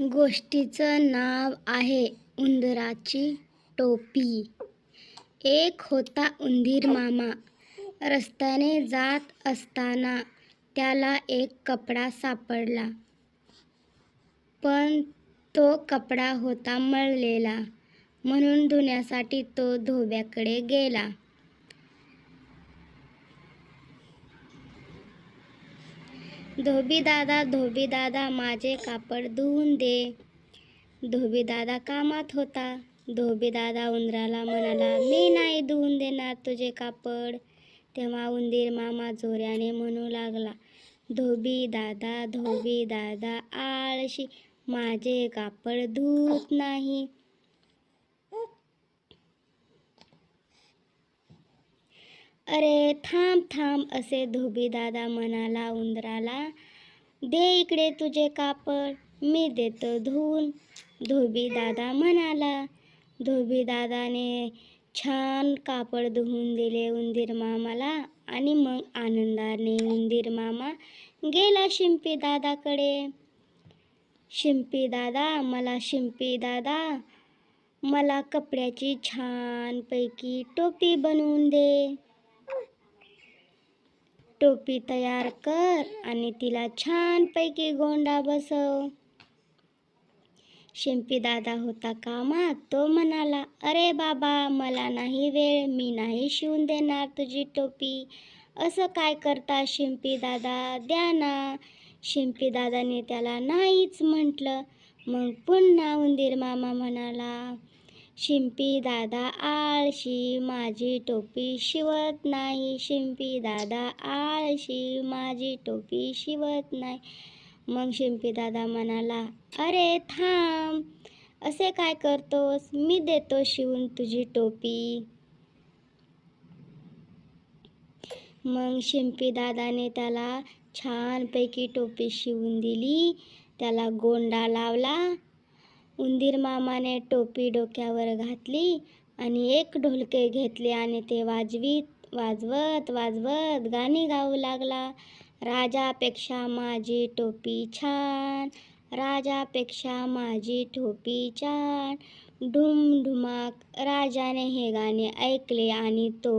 गोष्टीचं नाव आहे उंदराची टोपी. एक होता उंदीर मामा. रस्त्याने जात असताना त्याला एक कपडा सापडला. पण तो कपडा होता मळलेला. म्हणून धुण्यासाठी तो धोब्याकडे गेला. धोबी दादा धोबी दादा माझे कापड धुवून दे. धोबी दादा कामात होता. धोबी दादा उंदराला म्हणाला मी नाही धुवून देणार तुझे कापड. तेव्हा उंदीर मामा जोऱ्याने म्हणू लागला धोबी दादा धोबी दादा आळशी माझे कापड धुत नाही. अरे थांब थांब असे धोबी दादा म्हणाला उंदराला. दे इकडे तुझे कापड मी देतो धुवून. धोबी दादा म्हणाला धोबीदादाने छान कापड धुवून दिले उंदीर मामाला आणि मग आनंदाने उंदीर मामा गेला शिंपी दादाकडे. शिंपी दादा मला शिंपी दादा मला कपड्याची छानपैकी टोपी बनवून दे. टोपी तयार कर आणि तिला छानपैकी गोंडा बसव. शिंपी दादा होता कामात. तो म्हणाला अरे बाबा मला नाही वेळ मी नाही शिवून देणार तुझी टोपी. असं काय करता शिंपी दादा? द्या ना. शिंपी दादाने त्याला नाहीच म्हटलं. मग पुन्हा उंदीर मामा म्हणाला शिंपी दादा आळशी माझी टोपी शिवत नाही. शिंपी दादा आळशी माझी टोपी शिवत नाही. मग शिंपी दादा म्हणाला अरे थांब असे काय करतोस? मी देतो शिवून तुझी टोपी. मग शिंपी दादाने त्याला छानपैकी टोपी शिवून दिली. त्याला गोंडा लावला. उंदीर मामाने टोपी डोक्यावर घातली आणि एक ढोलके घेतले आणि ते वाजवीत वाजवत वाजवत गाणी गाऊ लागला. राजापेक्षा माझी टोपी छान राजापेक्षा माझी टोपी छान. ढुमढुमाक राजाने हे गाणे ऐकले आणि तो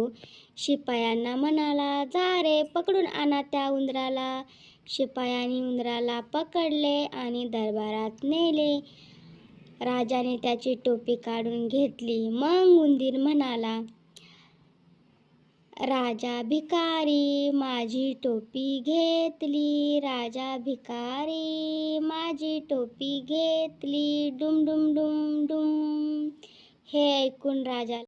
शिपायांना म्हणाला जा रे पकडून आणा त्या उंदराला. शिपायांनी उंदराला पकडले आणि दरबारात नेले. राजाने त्याची टोपी काढून घेतली. मग उंदीर म्हणाला राजा भिकारी माझी टोपी घेतली. राजा भिकारी माझी टोपी घेतली. डुम डुम डुम डुम. हे ऐकून राजा